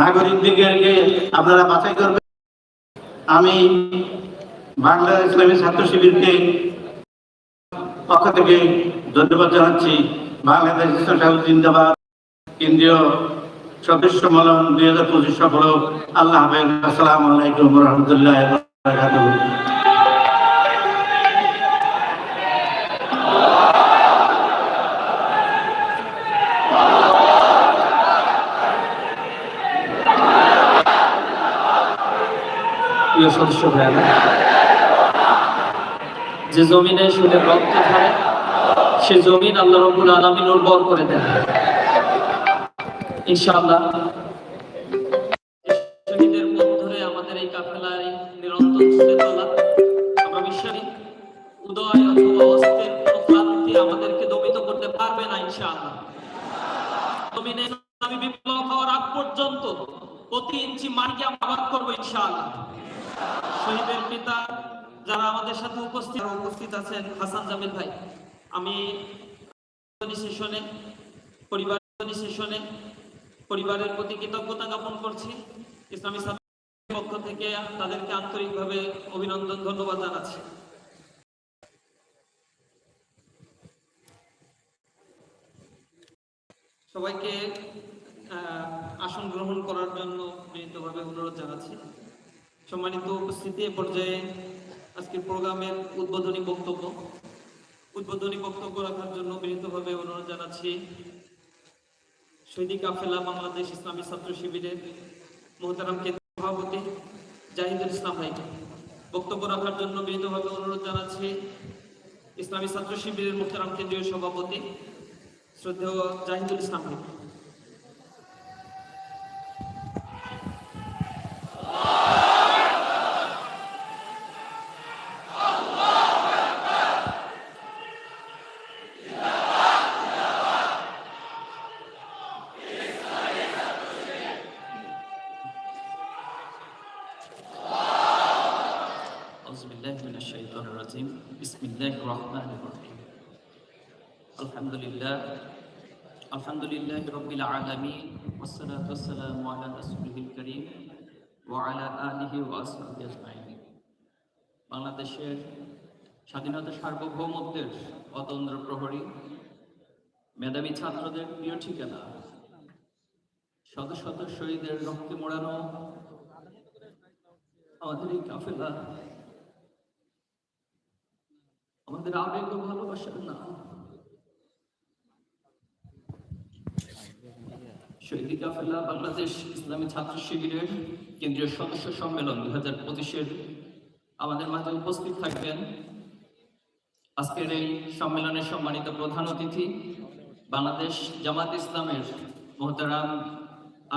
নাগরিকদিগকে আপনারা বাছাই করবেন। আমি বাংলা ইসলামী ছাত্র শিবিরকে পক্ষ থেকে ধন্যবাদ জানাচ্ছি। বাংলাদেশ জিন্দাবাদ। কেন্দ্রীয় সদস্য মলন দুই হাজার পঁচিশ সফল। আল্লাহ হাফেজ। আলাইকুম রহমতুল্লাহ প্রিয় সদস্য ভাইয়েরা, যে জমিনে সুদের রক্ত খায়, সে জমিন আল্লাহ রবুল আলমিন উর্বর করে দেয় ইনশাআল্লাহ উপস্থিত আছেন হাসান জামিল ভাই। আমি সেশনে পরিবার সেশনে পরিবারের প্রতি কৃতজ্ঞতা জ্ঞাপন করছি। ইসলামী ছাত্র পক্ষ থেকে তাদেরকে আন্তরিকভাবে অভিনন্দন, ধন্যবাদ জানাচ্ছি। সবাইকে আসন গ্রহণ করার জন্য বিনীতভাবে অনুরোধ জানাচ্ছি। সম্মানিত উপস্থিতি, এ পর্যায়ে আজকের প্রোগ্রামের উদ্বোধনী বক্তব্য। উদ্বোধনী বক্তব্য রাখার জন্য বিনীতভাবে অনুরোধ জানাচ্ছি শহীদি কাফেলা বাংলাদেশ ইসলামী ছাত্র শিবিরের মোহতারাম কেন্দ্রীয় সভাপতি জাহিদুল ইসলাম ভাইকে বক্তব্য রাখার জন্য বিনীতভাবে অনুরোধ জানাচ্ছি ইসলামী ছাত্র শিবিরের মোহতারাম কেন্দ্রীয় সভাপতি শ্রদ্ধেয় জাহিদুল ইসলাম ভাই। الله الرحمن الرحيم الحمد لله الحمد لله رب العالمين والصلاة والسلام على رسوله الكريم وعلى آله وأصحابه أجمعين বাংলাদেশের স্বাধীনতা সার্বভৌমত্বের অতন্দ্র প্রহরী মেধাবী ছাত্রদের প্রিয় ঠিকানা শত শত শহীদের রক্তে মোড়ানো আমাদের এই কাফেলা আমাদের আবেগ ও ভালোবাসার নাম। শহীদ কাফেলা বাংলাদেশ ইসলামী ছাত্র শিবিরের কেন্দ্রীয় সদস্য সম্মেলন দুই হাজার পঁচিশের আমাদের মাঝে উপস্থিত থাকবেন আজকের এই সম্মেলনের সম্মানিত প্রধান অতিথি বাংলাদেশ জামাত ইসলামের মোহতারাম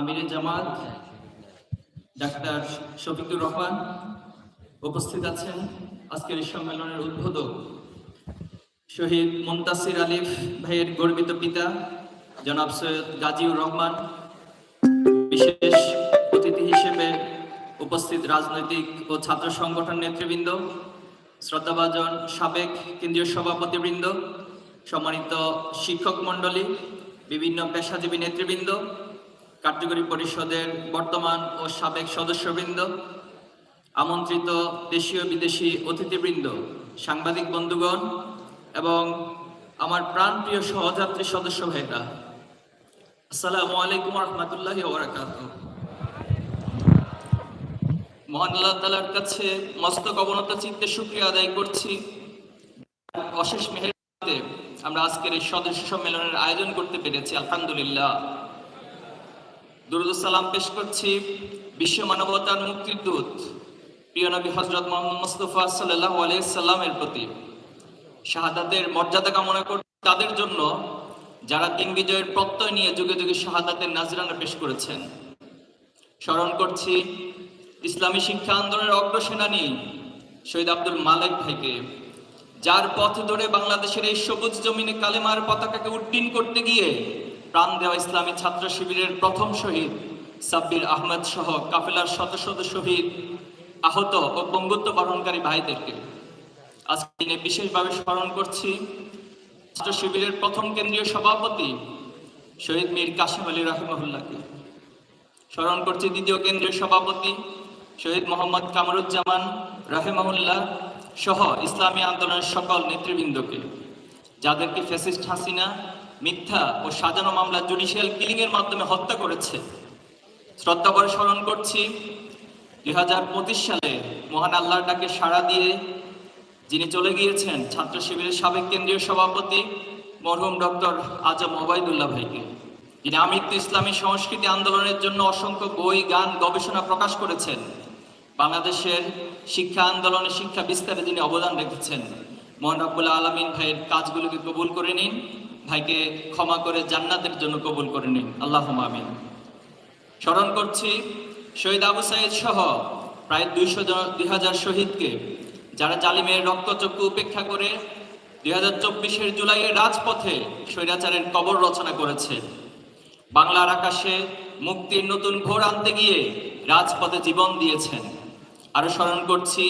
আমিরে জামাত, ডাক্তার শফিকুর রহমান উপস্থিত আছেন। আজকের এই সম্মেলনের উদ্বোধক শহীদ মুন্তাসির আলিফ ভাইয়ের গর্বিত পিতা, জনাব সৈয়দ গাজীউর রহমান, বিশেষ অতিথি হিসেবে উপস্থিত রাজনৈতিক ও ছাত্র সংগঠন নেতৃবৃন্দ, শ্রদ্ধাভাজন সাবেক কেন্দ্রীয় সভাপতিবৃন্দ, সম্মানিত শিক্ষক মণ্ডলী, বিভিন্ন পেশাজীবী নেতৃবৃন্দ, কার্যকরী পরিষদের বর্তমান ও সাবেক সদস্যবৃন্দ, আমন্ত্রিত দেশীয় বিদেশি অতিথিবৃন্দ, সাংবাদিক বন্ধুগণ এবং আমার প্রাণপ্রিয় সহযাত্রী সদস্য ভাইরা, আসসালামু আলাইকুম রহমতুল্লাহ ওবরাকাত মহান আল্লাহ তালার কাছে মস্তক অবনত চিত্তে শুক্রিয়া আদায় করছি। অশেষ মেহেরতে আমরা আজকের এই সদস্য সম্মেলনের আয়োজন করতে পেরেছি, আলহামদুলিল্লাহ। সালাম পেশ করছি বিশ্ব মানবতার মুক্তির দূত, প্রিয় নবী হজরত মোহাম্মদ মুস্তফা সাল্লাহ আলাইসাল্লামের প্রতি। শাহাদাতের মর্যাদা কামনা করছি তাদের জন্য যারা দিন বিজয়ের প্রত্যয় নিয়ে যুগে যুগে শাহাদাতের নাজরানা পেশ করেছেন। স্মরণ করছি, ইসলামী শিক্ষা আন্দোলনের অগ্রসেনানী শহীদ আব্দুল মালিক ভাইকে, যার পথ ধরে বাংলাদেশের এই সবুজ জমিনে কালেমার পতাকাকে উড্ডীন করতে গিয়ে প্রাণ দেওয়া ইসলামী ছাত্র শিবিরের প্রথম শহীদ সাব্বির আহমেদ সহ কাফেলার শত শত শহীদ আহত ও বঙ্গত্ব বরণকারী ভাইদেরকে। আজকে দিনে বিশেষভাবে স্মরণ করছি ছাত্র শিবিরের প্রথম কেন্দ্রীয় সভাপতি শহীদ মীর কাশিম আলী রাহিমহুল্লাহকে। স্মরণ করছি দ্বিতীয় কেন্দ্রীয় সভাপতি শহীদ মোহাম্মদ কামরুজ্জামান রাহেমাহুল্লাহ সহ ইসলামী আন্দোলনের সকল নেতৃবৃন্দকে। যাদেরকে ফ্যাসিস্ট হাসিনা মিথ্যা ও সাজানো মামলা জুডিশিয়াল কিলিং এর মাধ্যমে হত্যা করেছে। শ্রদ্ধা করে স্মরণ করছি, দুই হাজার পঁচিশ সালে মহান আল্লাহর ডাকে সাড়া দিয়ে যিনি চলে গিয়েছেন ছাত্র শিবিরের সাবেক কেন্দ্রীয় সভাপতি মরহুম ডক্টর আজম ওবায়দুল্লাহ ভাইকে। যিনি আমৃত্যু ইসলামী সংস্কৃতি আন্দোলনের জন্য অসংখ্য বই, গান, গবেষণা প্রকাশ করেছেন। বাংলাদেশের শিক্ষা আন্দোলনে শিক্ষা বিস্তারে যিনি অবদান রেখেছেন, মোহন রব্বুল্লাহ আলমিন ভাইয়ের কাজগুলোকে কবুল করে নিন, ভাইকে ক্ষমা করে জান্নাতের জন্য কবুল করে নিন। আল্লাহ আমিন। স্মরণ করছি, শহীদ আবু সাইদ সহ প্রায় দুইশো দুই হাজার শহীদকে যারা জালিমের রক্তচক্ষু উপেক্ষা করে দুই হাজার চব্বিশের জুলাইয়ের রাজপথে স্বৈরাচারের কবর রচনা করেছে। বাংলার আকাশে মুক্তির নতুন ভোর আনতে গিয়ে রাজপথে জীবন দিয়েছেন। আরও স্মরণ করছি,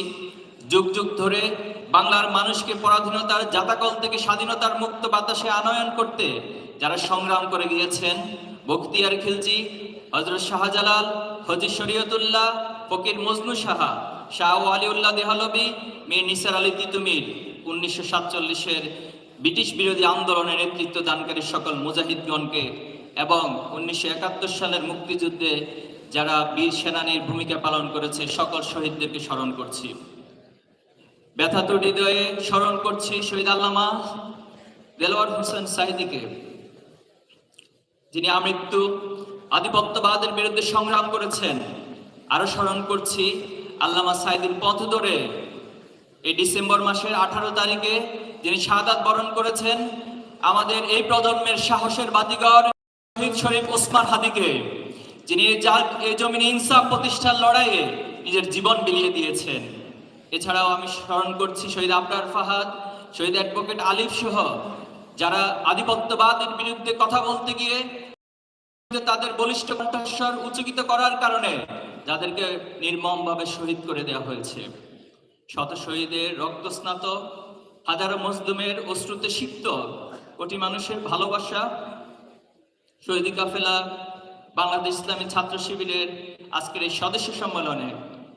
যুগ যুগ ধরে বাংলার মানুষকে পরাধীনতার জাতাকল থেকে স্বাধীনতার মুক্ত বাতাসে আনয়ন করতে যারা সংগ্রাম করে গিয়েছেন, বখতিয়ার খিলজি হজরত শাহজালাল হজি শরীয়তুল্লাহ ফকির মজনু সাহা, শাহ আলিউল্লাহ দেহালবি, মীর নিসার আলী তিতুমির, উনিশশো সাতচল্লিশের ব্রিটিশ বিরোধী আন্দোলনের নেতৃত্ব দানকারী সকল মুজাহিদগণকে এবং উনিশশো একাত্তর সালের মুক্তিযুদ্ধে যারা বীর সেনানীর ভূমিকা পালন করেছে, সকল শহীদদেরকে স্মরণ করছি। ব্যথাতুর হৃদয়ে স্মরণ করছি শহীদ আল্লামা দেলোয়ার হোসেন সাহিদিকে, যিনি আমৃত্যু আধিপত্যবাদের বিরুদ্ধে সংগ্রাম করেছেন। আরও স্মরণ করছি, আল্লামা সাইদির পথ ধরে এই ডিসেম্বর মাসের আঠারো তারিখে যিনি শাহাদাত বরণ করেছেন, আমাদের এই প্রজন্মের সাহসের বাতিঘর শহীদ শরীফ ওসমান হাদিকে, যিনি যার এই জমিনে ইনসাফ প্রতিষ্ঠার লড়াইয়ে নিজের জীবন বিলিয়ে দিয়েছেন। এছাড়াও আমি স্মরণ করছি শহীদ আবরার ফাহাদ, শহীদ অ্যাডভোকেট আলিফ সহ, যারা আধিপত্যবাদের বিরুদ্ধে কথা বলতে গিয়ে তাদের বলিষ্ঠ কণ্ঠস্বর উচ্চকিত করার কারণে যাদেরকে নির্মমভাবে শহীদ করে দেওয়া হয়েছে। শত শহীদের রক্তস্নাত, হাজারো মজদুমের অশ্রুতে সিক্ত কোটি মানুষের ভালোবাসা, শহীদি কাফেলা, বাংলাদেশ ইসলামী ছাত্র শিবিরের আজকের এই সদস্য সম্মেলনে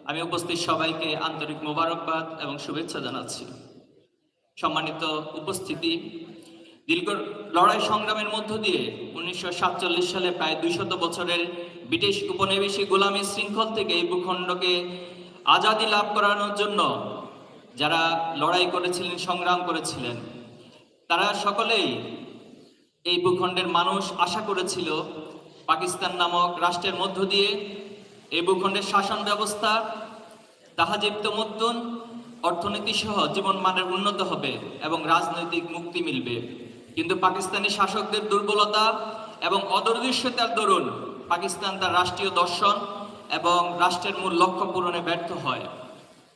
আমি উপস্থিত সবাইকে আন্তরিক মোবারকবাদ এবং শুভেচ্ছা জানাচ্ছি। সম্মানিত উপস্থিতি, দীর্ঘ লড়াই সংগ্রামের মধ্য দিয়ে উনিশশো সাতচল্লিশ সালে প্রায় দুইশত বছরের ব্রিটিশ উপনিবেশিক গোলামী শৃঙ্খল থেকে এই ভূখণ্ডকে আজাদি লাভ করানোর জন্য যারা লড়াই করেছিলেন, সংগ্রাম করেছিলেন, তারা সকলেই এই ভূখণ্ডের মানুষ আশা করেছিল পাকিস্তান নামক রাষ্ট্রের মধ্য দিয়ে এই ভূখণ্ডের শাসন ব্যবস্থা, তাহাজিব তমদ্দুন অর্থনীতি সহ জীবন মানের উন্নত হবে এবং রাজনৈতিক মুক্তি মিলবে। কিন্তু পাকিস্তানি শাসকদের দুর্বলতা এবং অদূরদৃশ্যতার দরুন পাকিস্তান তার রাষ্ট্রীয় দর্শন এবং রাষ্ট্রের মূল লক্ষ্য পূরণে ব্যর্থ হয়।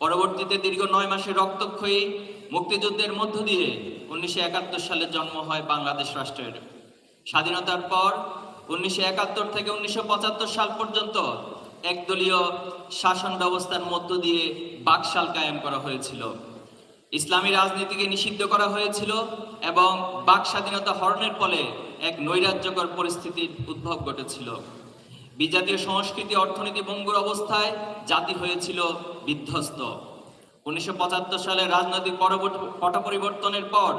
পরবর্তীতে দীর্ঘ নয় মাসের রক্তক্ষয়ী মুক্তিযুদ্ধের মধ্য দিয়ে উনিশশো একাত্তর সালে জন্ম হয় বাংলাদেশ রাষ্ট্রের। স্বাধীনতার পর উনিশশো একাত্তর থেকে উনিশশো পঁচাত্তর সাল পর্যন্ত একদলীয় শাসন ব্যবস্থার মধ্য দিয়ে বাকশাল কায়েম করা হয়েছিল। ইসলামী রাজনীতিকে নিষিদ্ধ করা হয়েছিল এবং বাক স্বাধীনতা হরণের ফলে এক নৈরাজ্যকর পরিস্থিতির উদ্ভব ঘটেছিল। বিজাতীয় সংস্কৃতি, অর্থনীতি ভঙ্গুর অবস্থায় জাতি হয়েছিল বিধ্বস্ত। উনিশশো পঁচাত্তর সালে রাজনৈতিক পট পরিবর্তনের পর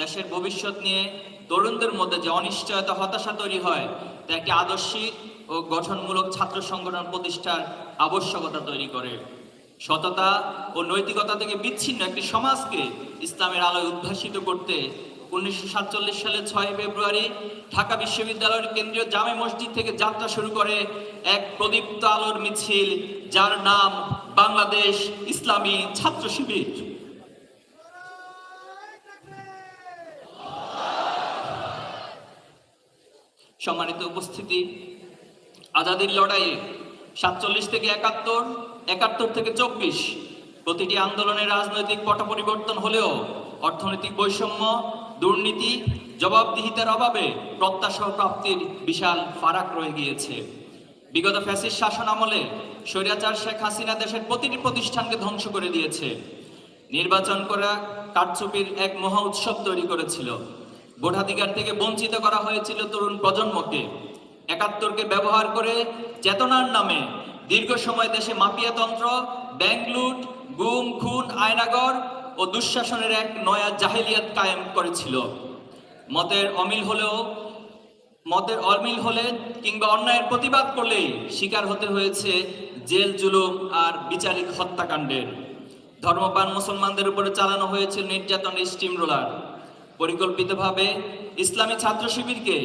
দেশের ভবিষ্যৎ নিয়ে তরুণদের মধ্যে যে অনিশ্চয়তা, হতাশা তৈরি হয়, তা একটি আদর্শিক ও গঠনমূলক ছাত্র সংগঠন প্রতিষ্ঠার আবশ্যকতা তৈরি করে। সততা ও নৈতিকতা থেকে বিচ্ছিন্ন একটি সমাজকে ইসলামের আলোয় উদ্ভাসিত করতে উনিশশো সালের ছয় ফেব্রুয়ারি ঢাকা বিশ্ববিদ্যালয়ের কেন্দ্রীয় জামে মসজিদ থেকে যাত্রা শুরু করে এক প্রদীপ্ত আলোর মিছিল, যার নাম বাংলাদেশ ইসলামী ছাত্র শিবির। সম্মানিত উপস্থিতি, আজাদির লড়াইয়ে সাতচল্লিশ থেকে একাত্তর একাত্তর থেকে চব্বিশ, প্রতিটি আন্দোলনের রাজনৈতিক পট পরিবর্তন হলেও অর্থনৈতিক বৈষম্য দুর্নীতি, জবাবদিহিতার অভাবে প্রত্যাশা প্রাপ্তির বিশাল ফারাক রয়ে গিয়েছে। বিগত ফ্যাসিস শাসন আমলে স্বৈরাচার শেখ হাসিনা দেশের প্রতিটি প্রতিষ্ঠানকে ধ্বংস করে দিয়েছে। নির্বাচন করা কারচুপির এক মহা উৎসব তৈরি করেছিল। ভোটাধিকার থেকে বঞ্চিত করা হয়েছিল তরুণ প্রজন্মকে। একাত্তরকে ব্যবহার করে চেতনার নামে দীর্ঘ সময় দেশে মাফিয়াতন্ত্র ব্যাংক লুট, গুম, খুন, আয়নাগর ও দুঃশাসনের এক নয়া জাহেলিয়াত কায়েম করেছিল। মতের অমিল হলেও, মতের অমিল হলে কিংবা অন্যায়ের প্রতিবাদ করলেই শিকার হতে হয়েছে জেল, জুলুম আর বিচারিক হত্যাকাণ্ডের। ধর্মপ্রাণ মুসলমানদের উপরে চালানো হয়েছে নির্যাতনের স্টিম রোলার। পরিকল্পিতভাবে ইসলামী ছাত্র শিবিরকে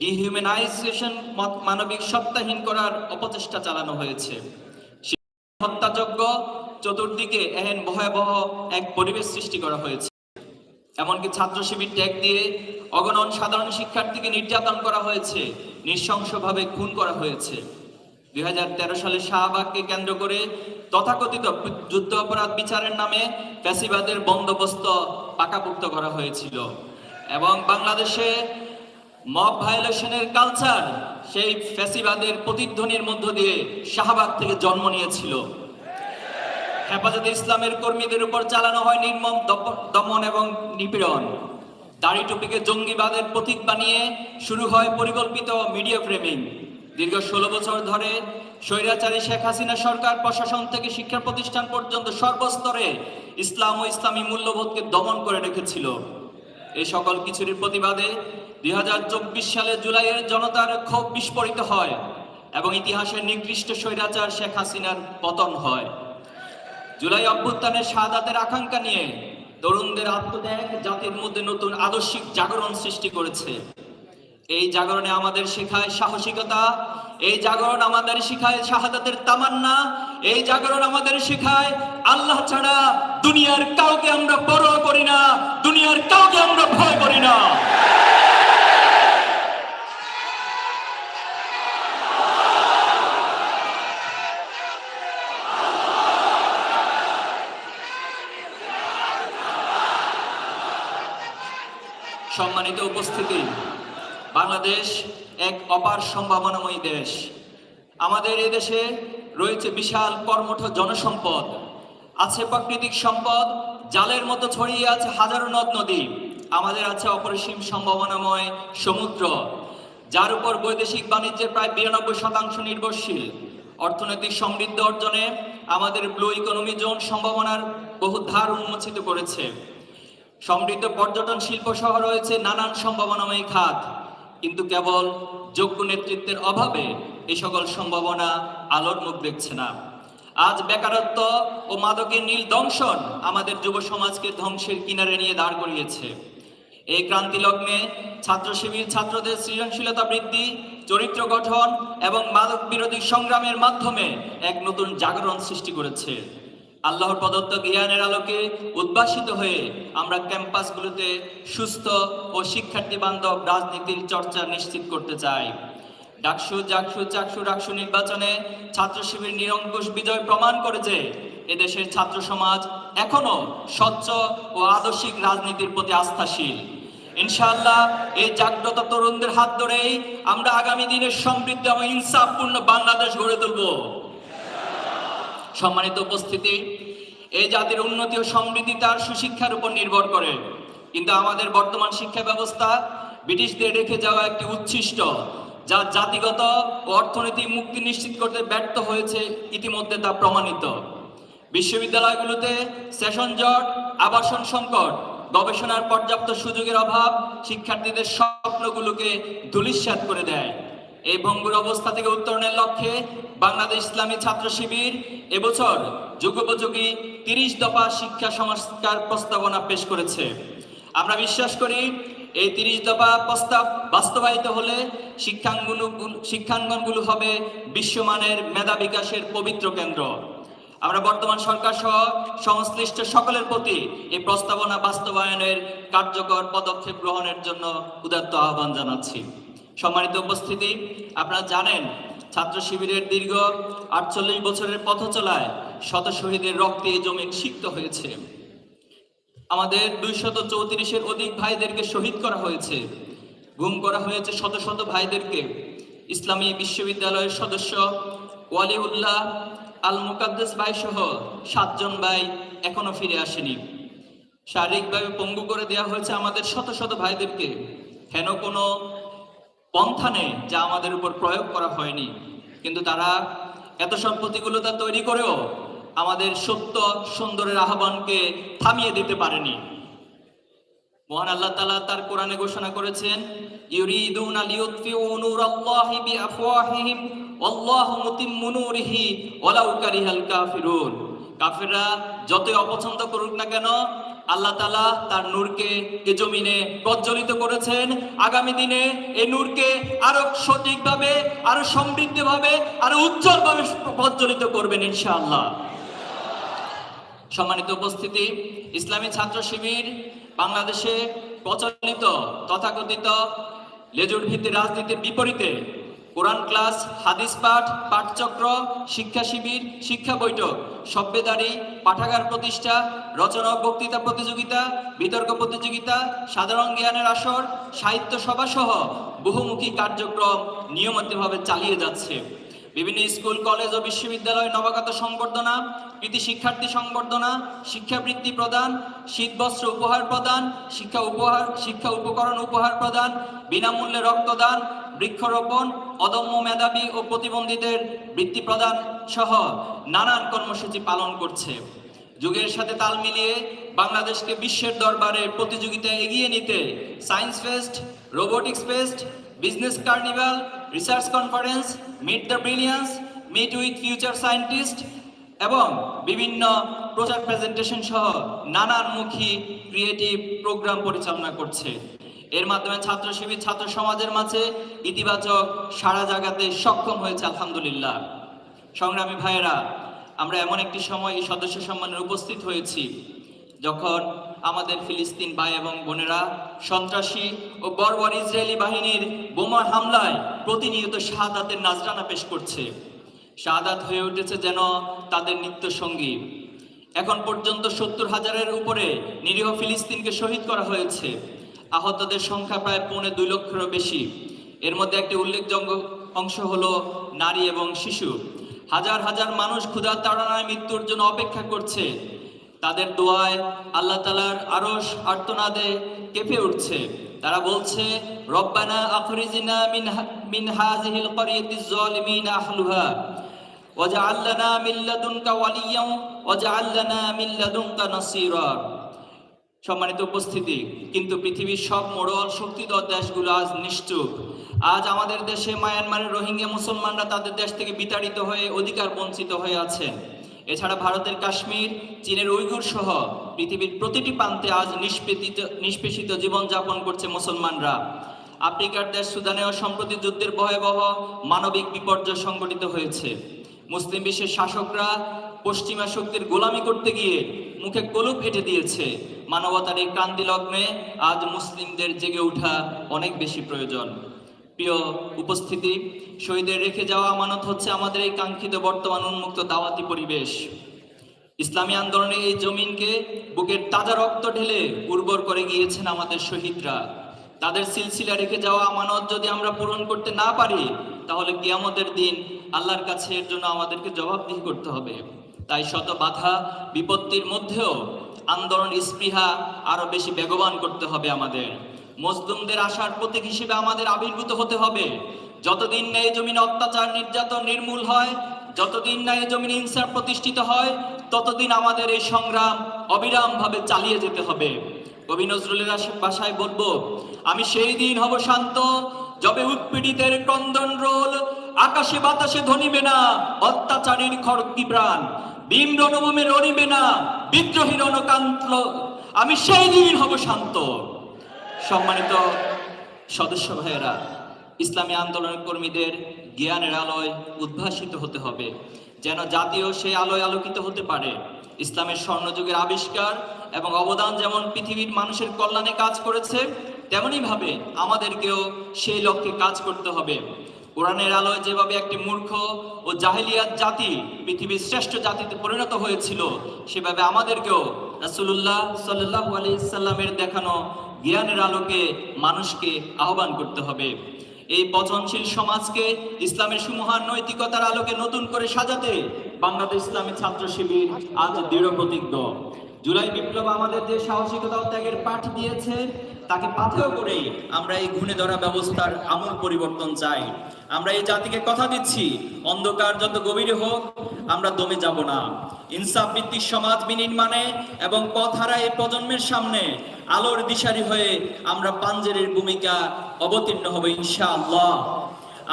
ডিহিউম্যানাইজেশন মানবিক সত্তাহীন করার অপচেষ্টা চালানো হয়েছে। হত্যাযজ্ঞ চতুর্দিকে এহেন ভয়াবহ এক পরিবেশ সৃষ্টি করা হয়েছে। এমনকি ছাত্র শিবির ট্যাগ দিয়ে অগণন সাধারণ শিক্ষার্থীকে নির্যাতন করা হয়েছে, নৃশংসভাবে খুন করা হয়েছে। দুই সালে শাহবাগকে কেন্দ্র করে তথাকথিত যুদ্ধ অপরাধ বিচারের নামে ফ্যাসিবাদের বন্দোবস্ত পাকাপুক্ত করা হয়েছিল। এবং বাংলাদেশে মব ভায়োলেশনের কালচার সেই ফ্যাসিবাদের প্রতিধ্বনির মধ্য দিয়ে শাহবাগ থেকে জন্ম নিয়েছিল। হেফাজতে ইসলামের কর্মীদের উপর চালানো হয় নির্মম দমন এবং নিপীড়ন। দাড়ি টুপিকে জঙ্গিবাদের প্রতীক বানিয়ে শুরু হয় পরিকল্পিত মিডিয়া ফ্রেমিং। দীর্ঘ ষোলো বছর ধরে স্বৈরাচারী শেখ হাসিনা সরকার প্রশাসন থেকে শিক্ষা প্রতিষ্ঠান পর্যন্ত সর্বস্তরে ইসলাম ও ইসলামী মূল্যবোধকে দমন করে রেখেছিল। এই সকল কিছুর প্রতিবাদে দুই হাজার চব্বিশ সালে জুলাইয়ের জনতার ক্ষোভ বিস্ফোরিত হয় এবং ইতিহাসের নিকৃষ্ট স্বৈরাচার শেখ হাসিনার পতন হয়। জুলাই অভ্যুত্থানের শাহাদাতের আকাঙ্ক্ষা নিয়ে তরুণদের আত্মত্যাগ জাতির মধ্যে নতুন আদর্শিক জাগরণ সৃষ্টি করেছে। এই জাগরণে আমাদের শেখায় সাহসিকতা, এই জাগরণ আমাদের শেখায় শাহাদাতের তামান্না, এই জাগরণ আমাদের শেখায় আল্লাহ ছাড়া দুনিয়ার কাউকে আমরা বড় করি না, দুনিয়ার কাউকে আমরা ভয় করি না। সম্মানিত উপস্থিতি। বাংলাদেশ এক অপার সম্ভাবনাময়ী দেশ। আমাদের এই দেশে রয়েছে বিশাল কর্মঠ জনসম্পদ। আছে প্রাকৃতিক সম্পদ, জালের মতো ছড়িয়ে আছে হাজারো নদ নদী। আমাদের আছে অপরিসীম সম্ভাবনাময় সমুদ্র, যার উপর বৈদেশিক বাণিজ্যের প্রায় বিরানব্বই শতাংশ নির্ভরশীল। অর্থনৈতিক সমৃদ্ধ অর্জনে আমাদের ব্লু ইকোনমি জোন সম্ভাবনার বহু ধার উন্মোচিত করেছে। সমৃদ্ধ পর্যটন শিল্প সহ রয়েছে নানান সম্ভাবনাময় খাত। কিন্তু কেবল যোগ্য নেতৃত্বের অভাবে এ সকল সম্ভাবনা আলোর মুখ দেখছে না। আজ বেকারত্ব ও মাদকের নীল দংশন আমাদের যুব সমাজকে ধ্বংসের কিনারে নিয়ে দাঁড় করিয়েছে। এই ক্রান্তি লগ্নে ছাত্র শিবির ছাত্রদের সৃজনশীলতা বৃদ্ধি, চরিত্র গঠন এবং মাদক বিরোধী সংগ্রামের মাধ্যমে এক নতুন জাগরণ সৃষ্টি করেছে। আল্লাহর প্রদত্ত জ্ঞানের আলোকে উদ্ভাসিত হয়ে আমরা ক্যাম্পাসগুলোতে সুস্থ ও শিক্ষার্থী বান্ধব রাজনীতির চর্চা নিশ্চিত করতে চাই। ডাকসু, জাকসু, চাকসু ডাকসু নির্বাচনে ছাত্র শিবির নিরঙ্কুশ বিজয় প্রমাণ করেছে। এদেশের ছাত্র সমাজ এখনও স্বচ্ছ ও আদর্শিক রাজনীতির প্রতি আস্থাশীল। ইনশাআল্লাহ এই জাগ্রত তরুণদের হাত ধরেই আমরা আগামী দিনের সমৃদ্ধ এবং ইনসাফপূর্ণ বাংলাদেশ গড়ে তুলবো। সম্মানিত উপস্থিতি এই জাতির উন্নতি ও সমৃদ্ধি তার সুশিক্ষার উপর নির্ভর করে। কিন্তু আমাদের বর্তমান শিক্ষা ব্যবস্থা ব্রিটিশদের রেখে যাওয়া একটি উচ্ছিষ্ট, যা জাতিগত ও অর্থনৈতিক মুক্তি নিশ্চিত করতে ব্যর্থ হয়েছে ইতিমধ্যে তা প্রমাণিত। বিশ্ববিদ্যালয়গুলোতে সেশন জট, আবাসন সংকট, গবেষণার পর্যাপ্ত সুযোগের অভাব শিক্ষার্থীদের স্বপ্নগুলোকে ধূলিসাৎ করে দেয়। এই ভঙ্গুর অবস্থা থেকে উত্তরণের লক্ষ্যে বাংলাদেশ ইসলামী ছাত্র শিবির এবছর যুগোপযোগী তিরিশ দফা শিক্ষা সংস্কার প্রস্তাবনা পেশ করেছে। আমরা বিশ্বাস করি এই তিরিশ দফা প্রস্তাব বাস্তবায়িত হলে শিক্ষাঙ্গন, শিক্ষাঙ্গনগুলো হবে বিশ্বমানের মেধা বিকাশের পবিত্র কেন্দ্র। আমরা বর্তমান সরকার সহ সংশ্লিষ্ট সকলের প্রতি এই প্রস্তাবনা বাস্তবায়নের কার্যকর পদক্ষেপ গ্রহণের জন্য উদাত্ত আহ্বান জানাচ্ছি। সম্মানিত উপস্থিতি, আপনারা জানেন, ছাত্র শিবিরের দীর্ঘ আটচল্লিশ বছরের পথ চলায় শত শহীদের রক্তে জমিন সিক্ত হয়েছে। আমাদের দুইশত চৌত্রিশের অধিক ভাইদেরকে শহীদ করা হয়েছে। গুম করা হয়েছে শত শত ভাইদেরকে। ইসলামী বিশ্ববিদ্যালয়ের সদস্য ওয়ালিউল্লাহ আল মুকাদ্দেস ভাই সহ সাতজন ভাই এখনও ফিরে আসেনি। শারীরিকভাবে পঙ্গু করে দেওয়া হয়েছে আমাদের শত শত ভাইদেরকে। হেন কোনো পন্থা নেই যা আমাদের উপর প্রয়োগ করা হয়নি। কিন্তু তারা এত সব প্রতিকূলতা তৈরি করেও আমাদের সত্য সুন্দরের আহ্বানকে থামিয়ে দিতে পারেনি। মহান আল্লাহ তালা তার কোরআনে ঘোষণা করেছেন, ইউরিদুনা কাফিররা যতই অপছন্দ করুক না কেন আল্লাহ তালা তার নূরকে এ জমিনে প্রজ্বলিত করেছেন। আগামী দিনে এ নূরকে আরও সঠিকভাবে, আরও সমৃদ্ধভাবে, আরও উজ্জ্বলভাবে প্রজ্বলিত করবেন ইনশাআল্লাহ। সম্মানিত উপস্থিতি, ইসলামী ছাত্র শিবির বাংলাদেশে প্রচলিত, তথাকথিত লেজুর ভিত্তি রাজনীতির বিপরীতে কোরআন ক্লাস, হাদিস পাঠ, পাঠচক্র, শিক্ষা শিবির, শিক্ষা বৈঠক সভ্যদারি পাঠাগার প্রতিষ্ঠা, রচনা বক্তৃতা প্রতিযোগিতা, বিতর্ক প্রতিযোগিতা, সাধারণ জ্ঞানের আসর, সাহিত্য সভা সহ বহুমুখী কার্যক্রম নিয়মিতভাবে চালিয়ে যাচ্ছে। বিভিন্ন স্কুল, কলেজ ও বিশ্ববিদ্যালয় নবাগত সংবর্ধনা, কৃতি শিক্ষার্থী সংবর্ধনা, শিক্ষাবৃত্তি প্রদান, শীতবস্ত্র উপহার প্রদান, শিক্ষা উপহার, শিক্ষা উপকরণ উপহার প্রদান, বিনামূল্যে রক্তদান বৃক্ষরোপণ, অদম্য মেধাবী ও প্রতিবন্ধীদের বৃত্তি প্রদান সহ নানান কর্মসূচি পালন করছে। যুগের সাথে তাল মিলিয়ে বাংলাদেশকে বিশ্বের দরবারে প্রতিযোগিতায় এগিয়ে নিতে science fest, robotics fest, business carnival, research conference, meet the brilliance, meet with future scientist এবং বিভিন্ন প্রচার প্রেজেন্টেশন সহ নানানমুখী ক্রিয়েটিভ প্রোগ্রাম পরিচালনা করছে। এর মাধ্যমে ছাত্র শিবির, ছাত্র সমাজের মাঝে ইতিবাচক সাড়া জাগাতে সক্ষম হয়েছে আলহামদুলিল্লাহ। সংগ্রামী ভাইয়েরা, আমরা এমন একটি সময় এই সদস্য সম্মানের উপস্থিত হয়েছি যখন আমাদের ফিলিস্তিন ভাই এবং বোনেরা সন্ত্রাসী ও বর্বর ইসরায়েলি বাহিনীর বোমা হামলায় প্রতিনিয়ত শাহাদাতের নাজরানা পেশ করছে। শাহাদাত হয়ে উঠেছে যেন তাদের নিত্য সঙ্গী। এখন পর্যন্ত সত্তর হাজারের উপরে নিরীহ ফিলিস্তিনকে শহীদ করা হয়েছে। আহতদের সংখ্যা প্রায় পৌনে দুই লক্ষেরও বেশি। এর মধ্যে একটি উল্লেখযোগ্য অংশ হলো নারী এবং শিশু। হাজার হাজার মানুষ ক্ষুধা তাড়নায় মৃত্যুর জন্য অপেক্ষা করছে। তাদের দোয়ায় আল্লাহ তালার আরস আর্তনাদে কেঁপে উঠছে। তারা বলছে, রব্বানা আখরিজিনা মিন মিন হাযিহিল ক্বরিয়াতিজ যালিমিন আহলুহা। ওয়াজআল লানা মিন লাদুনকা ওয়ালিয়্যা ওয়াজআল লানা মিন লাদুনকা সম্মানিত উপস্থিতি, কিন্তু পৃথিবীর সব মোড়ল শক্তিধর দেশগুলো আজ নিশ্চুপ। আজ আমাদের দেশে মায়ানমারের রোহিঙ্গা মুসলমানরা তাদের দেশ থেকে বিতাড়িত হয়ে অধিকার বঞ্চিত হয়ে আছেন এছাড়া ভারতের কাশ্মীর, চীনের উইগুর সহ পৃথিবীর প্রতিটি প্রান্তে আজ নিষ্পেষিত নিষ্পেষিত জীবনযাপন করছে মুসলমানরা। আফ্রিকার দেশ সুদানেও সম্প্রতি যুদ্ধের ভয়াবহ মানবিক বিপর্যয় সংঘটিত হয়েছে। মুসলিম বিশ্বের শাসকরা পশ্চিমা শক্তির গোলামি করতে গিয়ে মুখে কলুপ এঁটে দিয়েছে। মানবতার এই ক্রান্তি লগ্নে আজ মুসলিমদের জেগে ওঠা অনেক বেশি প্রয়োজন। প্রিয় উপস্থিতি, শহীদের রেখে যাওয়া আমানত হচ্ছে আমাদের এই কাঙ্ক্ষিত বর্তমান উন্মুক্ত দাওয়াতি পরিবেশ। ইসলামী আন্দোলনে এই জমিনকে বুকের তাজা রক্ত ঢেলে উর্বর করে গিয়েছেন আমাদের শহীদরা। তাদের সিলসিলা রেখে যাওয়া আমানত যদি আমরা পূরণ করতে না পারি, তাহলে কিয়ামতের দিন আল্লাহর কাছে এর জন্য আমাদেরকে জবাবদিহি করতে হবে। তাই শত বাধা বিপত্তির মধ্যেও আন্দোলন স্পৃহা আরও বেশি বেগবান করতে হবে আমাদের। মজলুমদের আশার প্রতীক হিসেবে আমাদের আবির্ভূত হতে হবে। যতদিন না এই জমিনে অত্যাচার, নির্যাতন নির্মূল হয়, যতদিন না এই জমিনে ইনসাফ প্রতিষ্ঠিত হয়, ততদিন আমাদের এই সংগ্রাম অবিরাম ভাবে চালিয়ে যেতে হবে। কবি নজরুলের ভাষায় বলব, আমি সেই দিন হব শান্ত, যবে উৎপীড়িতের ক্রন্দন রোল, আকাশে বাতাসে ধনিবে না অত্যাচারীর খড়কি প্রাণ। ভীম রণভূমে রণিবে না, বিদ্রোহী রণকান্ত আমি সেই দিন হব শান্ত। সম্মানিত সদস্য ভাইয়েরা, ইসলামী আন্দোলনের কর্মীদের জ্ঞানের আলোয় উদ্ভাসিত হতে হবে, যেন জাতীয় সেই আলোয় আলোকিত হতে পারে। ইসলামের স্বর্ণযুগের আবিষ্কার এবং অবদান যেমন পৃথিবীর মানুষের কল্যাণে কাজ করেছে তেমনি ভাবে আমাদেরকেও সেই লক্ষ্যে কাজ করতে হবে। কোরআনের আলোয় যেভাবে একটি মূর্খ ও জাহিলিয়াত জাতি পৃথিবীর শ্রেষ্ঠ জাতিতে পরিণত হয়েছিল, সেভাবে আমাদেরকেও রাসূলুল্লাহ সাল্লাল্লাহু আলাইহি সাল্লামের দেখানো জ্ঞানের আলোকে মানুষকে আহ্বান করতে হবে। এই পচনশীল সমাজকে ইসলামের সুমহান নৈতিকতার আলোকে নতুন করে সাজাতে বাংলাদেশ ইসলামী ছাত্র শিবির আজ দৃঢ় প্রতিজ্ঞ। জুলাই বিপ্লব আমাদের যে সাহসিকতা ত্যাগের পাঠ দিয়েছে, তাকে পাথেয় করে আমরা এই ঘুণে ধরা ব্যবস্থার আমূল পরিবর্তন চাই। আমরা এই জাতিকে কথা দিচ্ছি। অন্ধকার যত গভীর হোক, আমরা দমে যাব না। ইনসাফ ভিত্তিক সমাজ বিনির্মাণে এবং পথহারা এই প্রজন্মের সামনে আলোর দিশারি হয়ে আমরা পাঞ্জেরের ভূমিকা অবতীর্ণ হব ইনশাআল্লাহ।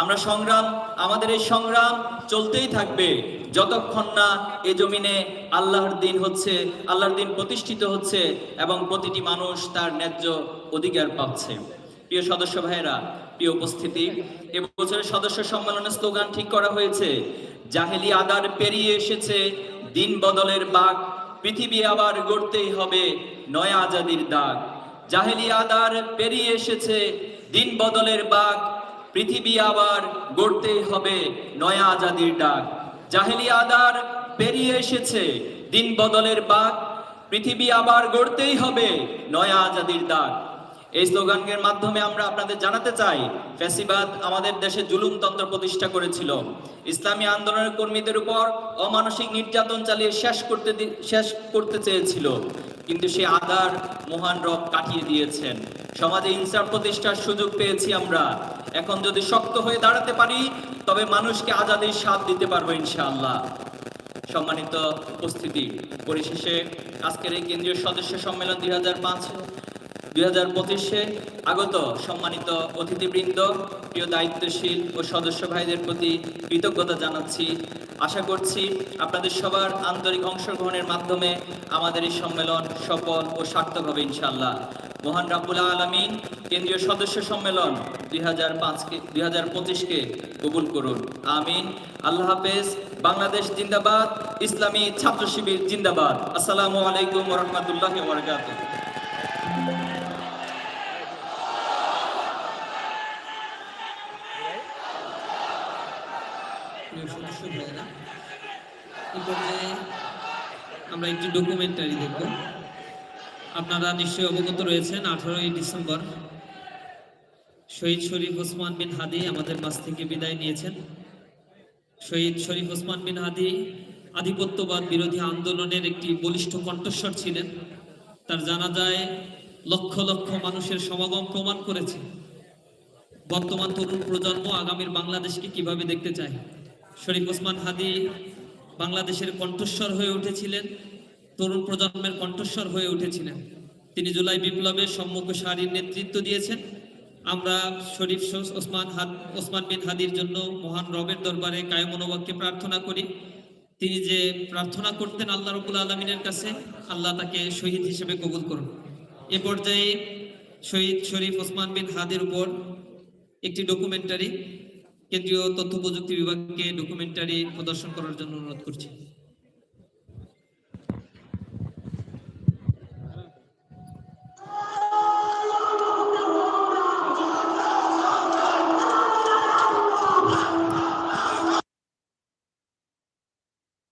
আমরা সংগ্রাম, আমাদের এই সংগ্রাম চলতেই থাকবে। যতক্ষণ না এ জমিনে আল্লাহর দিন হচ্ছে, আল্লাহর দিন প্রতিষ্ঠিত হচ্ছে এবং প্রতিটি মানুষ তার ন্যায্য অধিকার পাচ্ছে। প্রিয় সদস্য ভাইয়েরা, প্রিয় উপস্থিতি, এবছরের সদস্য সম্মেলনের স্লোগান ঠিক করা হয়েছে, জাহেলি আদার পেরিয়ে এসেছে, দিন বদলের বাঘ পৃথিবী আবার গড়তেই হবে নয়া আজাদির দাগ। জাহেলি আদার পেরিয়ে এসেছে, দিন বদলের বাঘ পৃথিবী আবার গড়তেই হবে নয়া আজাদির ডাক জাহেলি আদার পেরিয়ে এসেছে, দিন বদলের বাঘ পৃথিবী আবার গড়তেই হবে নয়া আজাদির দাগ। এই স্লোগানের মাধ্যমে আমরা আপনাদের জানাতে চাই, ফ্যাসিবাদ আমাদের দেশে জুলুমতন্ত্র প্রতিষ্ঠা করেছিল। ইসলামী আন্দোলনের কর্মীদের উপর অমানসিক নির্যাতন চালিয়ে শেষ করতে শেষ করতে চেয়েছিল। কিন্তু সে আদার মহান রব কাটিয়ে দিয়েছেন। সমাজে ইনসাফ প্রতিষ্ঠার সুযোগ পেয়েছি আমরা। এখন যদি শক্ত হয়ে দাঁড়াতে পারি, তবে মানুষকে আজাদির স্বাদ দিতে পারব ইনশাআল্লাহ। সম্মানিত উপস্থিতি, পরিশেষে আজকের এই কেন্দ্রীয় সদস্য সম্মেলন দুই হাজার পাঁচ দুই হাজার পঁচিশে আগত সম্মানিত অতিথিবৃন্দ, প্রিয় দায়িত্বশীল ও সদস্য ভাইদের প্রতি কৃতজ্ঞতা জানাচ্ছি। আশা করছি আপনাদের সবার আন্তরিক অংশগ্রহণের মাধ্যমে আমাদের এই সম্মেলন সফল ও সার্থক হবে ইনশাআল্লাহ। মহান রাব্বুল আলমিন কেন্দ্রীয় সদস্য সম্মেলন দুই হাজার পাঁচকে, দুই হাজার কবুল করুন। আমিন। আল্লাহ হাফেজ। বাংলাদেশ জিন্দাবাদ। ইসলামী ছাত্র শিবির জিন্দাবাদ। আসসালামু আলাইকুম রহমতুল্লাহ বরকাতুহ প্রিয় সদস্য ভাইয়েরা এই পর্যায়ে আমরা একটি ডকুমেন্টারি দেখব। আপনারা নিশ্চয়ই অবগত রয়েছেন, আঠারোই ডিসেম্বর শহীদ শরীফ ওসমান বিন হাদি আমাদের মাঝ থেকে বিদায় নিয়েছেন। শহীদ শরীফ ওসমান বিন হাদি আধিপত্যবাদ বিরোধী আন্দোলনের একটি বলিষ্ঠ কণ্ঠস্বর ছিলেন। তার জানা যায় লক্ষ লক্ষ মানুষের সমাগম প্রমাণ করেছে। বর্তমান তরুণ প্রজন্ম আগামীর বাংলাদেশকে কীভাবে দেখতে চায়? শরীফ ওসমান হাদি বাংলাদেশের কণ্ঠস্বর হয়ে উঠেছিলেন, তরুণ প্রজন্মের কণ্ঠস্বর হয়ে উঠেছিলেন। তিনি জুলাই বিপ্লবের সম্মুখ সারির নেতৃত্ব দিয়েছেন। আমরা শরীফ ওসমান হাদ, ওসমান বিন হাদির জন্য মহান রবের দরবারে কায়মনোবাক্যে প্রার্থনা করি। তিনি যে প্রার্থনা করতেন আল্লাহ রবুল আলমিনের কাছে, আল্লাহ তাকে শহীদ হিসেবে কবুল করুন। এ পর্যায়ে শহীদ শরীফ ওসমান বিন হাদির উপর একটি ডকুমেন্টারি কেন্দ্রীয় তথ্য প্রযুক্তি বিভাগকে ডকুমেন্টারি প্রদর্শন করার জন্য অনুরোধ করছি।